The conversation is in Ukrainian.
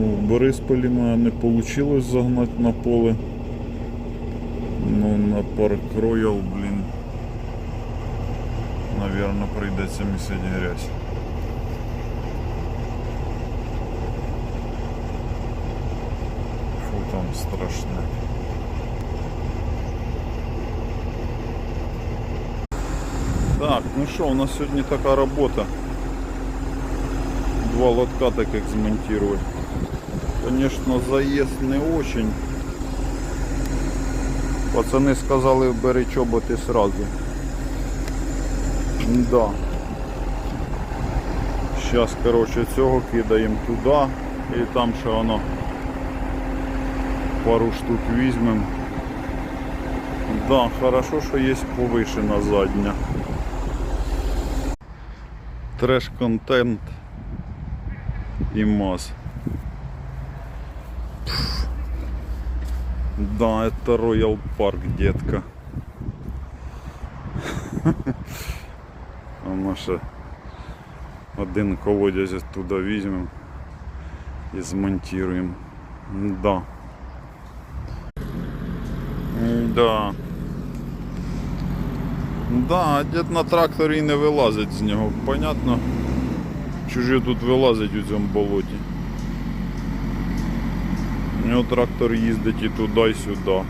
У Борисполі не вийшло загнати на поле. Ну, на парк Роял, блін. Наверно, прийдеться місити грязь. Фу, там страшне. Так, ну що, у нас сьогодні така робота. Два лотка так як змонтировать. Конечно, заезд не очень. Пацаны сказали, бери чоботи сразу. Да. Сейчас, короче, цього кидаємо туди і там ще воно пару штук візьмемо. Да, хорошо, що є повишена задня. Треш-контент и МАЗ. Да, это Royal Park, детка. А ми ще один колодязь оттуда візьмемо і змонтуємо. Да. Да. Да, дід на тракторі не вилазить з нього, понятно. Чужі тут вилазить у цьому болоті. Нього трактор їздить і туди, і сюди.